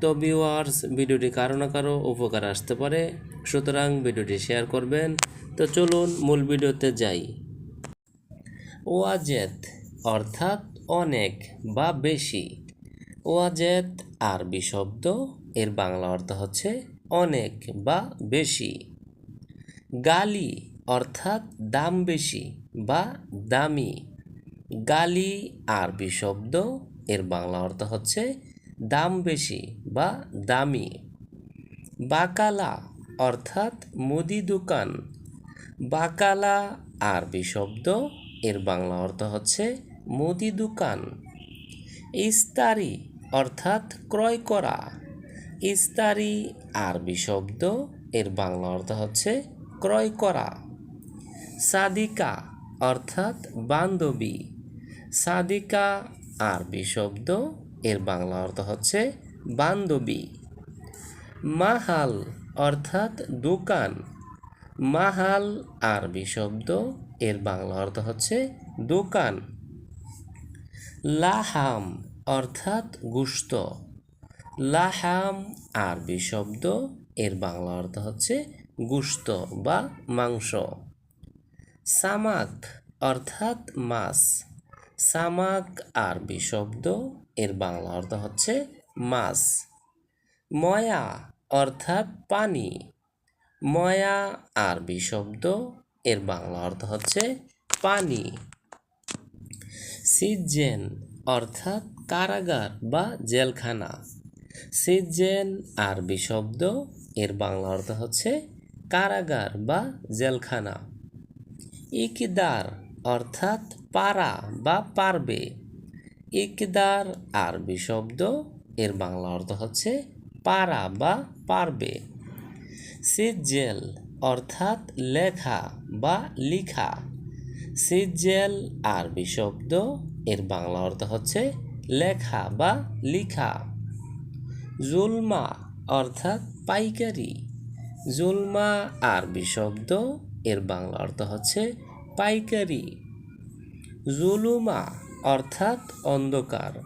তো ভিউয়ার্স ভিডিওটি কারও না কারও উপকার আসতে পারে, সুতরাং ভিডিওটি শেয়ার করবেন। তো চলুন মূল ভিডিওতে যাই। ওয়াজেদ অর্থাৎ অনেক বা বেশি। ওয়াজেদ আরবি শব্দ, এর বাংলা অর্থ হচ্ছে অনেক বা বেশি। গালি অর্থাৎ দাম বেশি বা দামি। গালি আরবি শব্দ, এর বাংলা অর্থ হচ্ছে দাম বেশি বা দামি? বাকালা অর্থাৎ মুদি দোকান। বাকালা আরবি শব্দ, এর বাংলা অর্থ হচ্ছে মুদি দোকান। ইস্তারি অর্থাৎ ক্রয় করা। ইস্তারি আরবি শব্দ, এর বাংলা অর্থ হচ্ছে ক্রয় করা। সাদিকা অর্থাৎ বান্ধবী। সাদিকা আরবি শব্দ এর বাংলা অর্থ হচ্ছে বান্ধবী। মাহাল অর্থাৎ দোকান। মাহাল আরবি শব্দ, এর বাংলা অর্থ হচ্ছে দোকান। লাহাম অর্থাৎ গুস্ত। লাহাম আরবি শব্দ, এর বাংলা অর্থ হচ্ছে গুস্ত বা মাংস। সামাক অর্থাৎ মাছ। সামাক আরবি শব্দ, এর বাংলা অর্থ হচ্ছে মাছ। ময়া অর্থাৎ পানি। ময়া আরবি শব্দ, এর বাংলা অর্থ হচ্ছে পানি। সিজেন অর্থাৎ কারাগার বা জেলখানা। সিজেন আরবি শব্দ, এর বাংলা অর্থ হচ্ছে কারাগার বা জেলখানা। ইকদার অর্থাৎ পারা বা পারবে। ইকদার আরবি শব্দ, এর বাংলা অর্থ হচ্ছে পারা বা পারবে। সিজেল অর্থাৎ লেখা বা লিখা। সিজেল আরবি শব্দ, এর বাংলা অর্থ হচ্ছে লেখা বা লিখা। জুলমা অর্থাৎ পাইকারি। জুলমা আরবি শব্দ, এর বাংলা অর্থ হচ্ছে পাইকারি। জুলুমা অর্থাৎ অন্ধকার।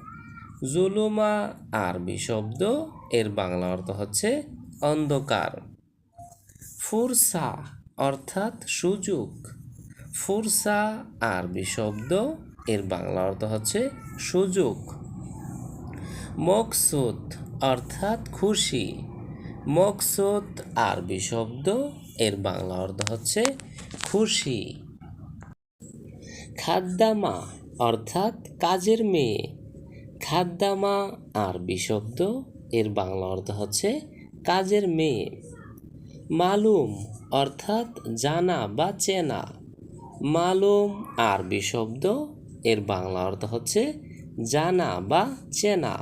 জুলুমা আরবি শব্দ, এর বাংলা অর্থ হচ্ছে অন্ধকার। ফুরসা অর্থাৎ সুযোগ। ফুরসা আরবি শব্দ, এর বাংলা অর্থ হচ্ছে সুযোগ। মকসুদ অর্থাৎ খুশি। মকসুদ আরবি শব্দ, এর বাংলা অর্থ হচ্ছে খুশি। খাদ্দামা অর্থাৎ কাজের মেয়ে। খাদ্দামা আরবি শব্দ এর বাংলা অর্থ হচ্ছে কাজের মেয়ে। মালুম, অর্থাৎ জানা বা চেনা। মালুম আরবি শব্দ এর বাংলা অর্থ হচ্ছে জানা বা চেনা।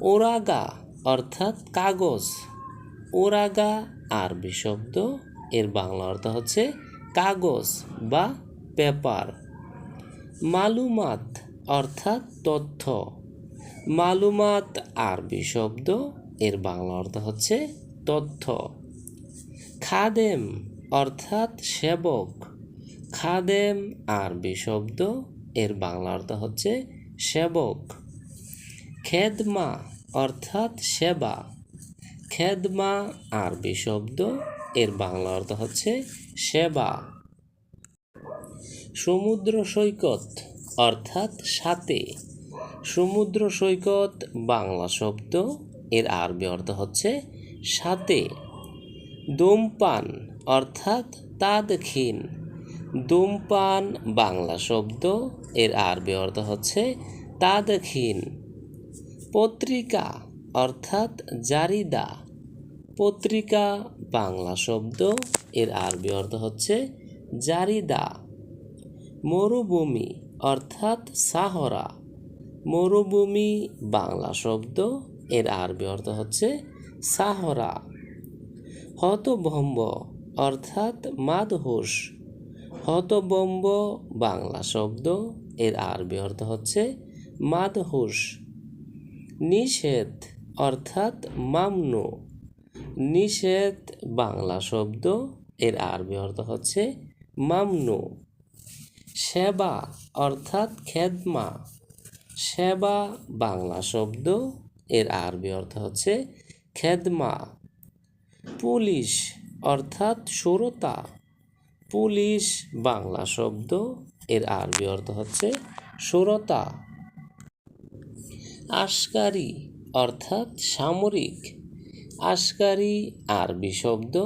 ওরাগা, অর্থাৎ কাগজ। ওরাগা আরবি শব্দ এর বাংলা অর্থ হচ্ছে কাগজ বা পেপার মালুমাত অর্থাৎ তথ্য। মালুমাত আরবি শব্দ, এর বাংলা অর্থ হচ্ছে তথ্য। খাদেম অর্থাৎ সেবক। খাদেম আরবি শব্দ, এর বাংলা অর্থ হচ্ছে সেবক। খেদমা অর্থাৎ সেবা। খেদমা আরবি শব্দ, এর বাংলা অর্থ হচ্ছে সেবা। সমুদ্র সৈকত অর্থাৎ সাথে। সমুদ্র সৈকত বাংলা শব্দ, এর আরবি অর্থ হচ্ছে সাথে। ধূমপান অর্থাৎ তাদখিন ধূমপান বাংলা শব্দ, এর আরবি অর্থ হচ্ছে তাদখিন পত্রিকা, অর্থাৎ জারিদা। পত্রিকা, বাংলা শব্দ, এর আরবি অর্থ হচ্ছে জারিদা। মরুভূমি, অর্থাৎ সাহরা। মরুভূমি, বাংলা শব্দ, এর আরবি অর্থ হচ্ছে সাহরা। হতভম্ব, অর্থাৎ মাদহুস হতবম্ব বাংলা শব্দ, এর আরবি অর্থ হচ্ছে মাদহুস নিষেধ, অর্থাৎ মামনু। নিষেধ, বাংলা শব্দ, এর আরবি অর্থ হচ্ছে মামনু। সেবা অর্থাৎ খেদমা। সেবা বাংলা শব্দ, এর আরবি অর্থ হচ্ছে খেদমা। পুলিশ অর্থাৎ সুরতা। পুলিশ বাংলা শব্দ, এর আরবি অর্থ হচ্ছে সুরতা। আশকারি অর্থাৎ সামরিক। আশকারি আরবি শব্দ,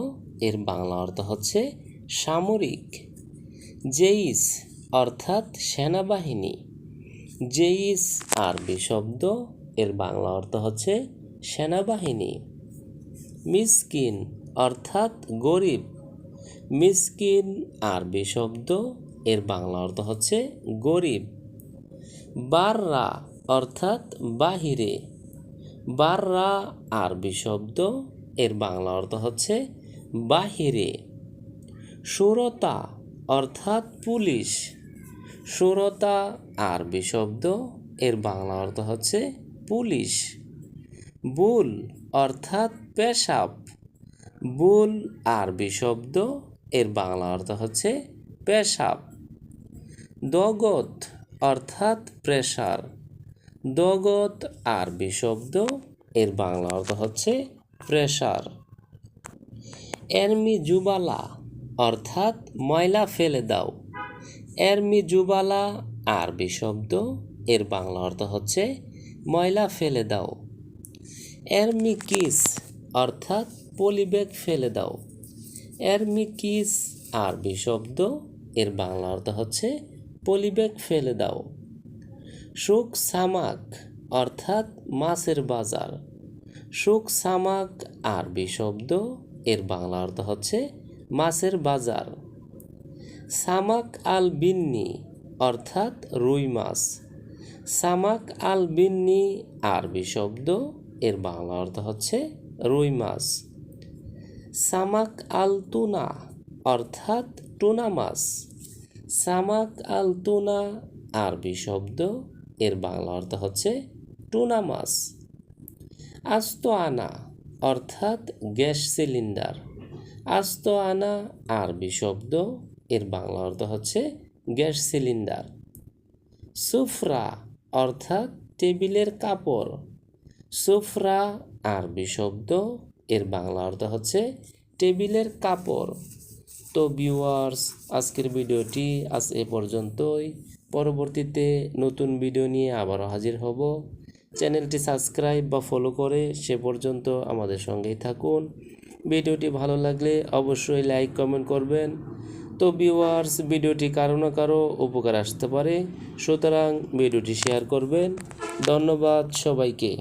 এর বাংলা অর্থ হচ্ছে সামরিক। জেইস অর্থাৎ সেনাবাহিনী। জেইস আরবি শব্দ, এর বাংলা অর্থ হচ্ছে সেনাবাহিনী। মিসকিন অর্থাৎ গরিব। মিসকিন আরবি শব্দ, এর বাংলা অর্থ হচ্ছে গরিব। বাররা অর্থাৎ বাহিরে। বাররা আরবি শব্দ, এর বাংলা অর্থ হচ্ছে বাহিরে। সুরতা অর্থাৎ পুলিশ। সুরতা আরবি শব্দ এর বাংলা অর্থ হচ্ছে পুলিশ। বুল অর্থাৎ পেশাব। বুল আরবি শব্দ এর বাংলা অর্থ হচ্ছে পেশাব। দগত অর্থাৎ প্রেসার। দগত আরবি শব্দ এর বাংলা অর্থ হচ্ছে প্রেসার। এরমি জুবালা অর্থাৎ ময়লা ফেলে দাও। এরমি জুবালা আরবি শব্দ, এর বাংলা অর্থ হচ্ছে ময়লা ফেলে দাও। এরমি কিস অর্থাৎ পলিব্যাগ ফেলে দাও। এরমি কিস আরবি শব্দ, এর বাংলা অর্থ হচ্ছে পলিব্যাগ ফেলে দাও। সুখ সামাক অর্থাৎ মাছের বাজার। সুখ সামাক আরবি শব্দ, এর বাংলা অর্থ হচ্ছে মাছের বাজার। সামাক আল বিন্নি, অর্থাৎ রুই মাছ। সামাক আল বিন্নি আরবি শব্দ, এর বাংলা অর্থ হচ্ছে রুই মাছ। সামাক আল তুনা, অর্থাৎ টুনা মাছ। সামাক আল তুনা আরবি শব্দ, এর বাংলা অর্থ হচ্ছে টুনা মাছ। আস্ত আনা, অর্থাৎ গ্যাস সিলিন্ডার। আস্ত আনা আরবি শব্দ এর বাংলা অর্থ হচ্ছে গ্যাস সিলিন্ডার। সুফরা অর্থাৎ টেবিলের কাপড়। সুফরা আরবি শব্দ, এর বাংলা অর্থ হচ্ছে টেবিলের কাপড়। তো ভিউয়ার্স, আজকের ভিডিওটি আজ এ পর্যন্তই। পরবর্তীতে নতুন ভিডিও নিয়ে আবারও হাজির হব। চ্যানেলটি সাবস্ক্রাইব বা ফলো করে সে পর্যন্ত আমাদের সঙ্গেই থাকুন। ভিডিওটি ভালো লাগলে অবশ্যই লাইক, কমেন্ট করবেন। তো ভিউয়ার্স ভিডিওটি কারও না কারও উপকার আসতে পারে। সুতরাং ভিডিওটি শেয়ার করবেন। ধন্যবাদ সবাইকে।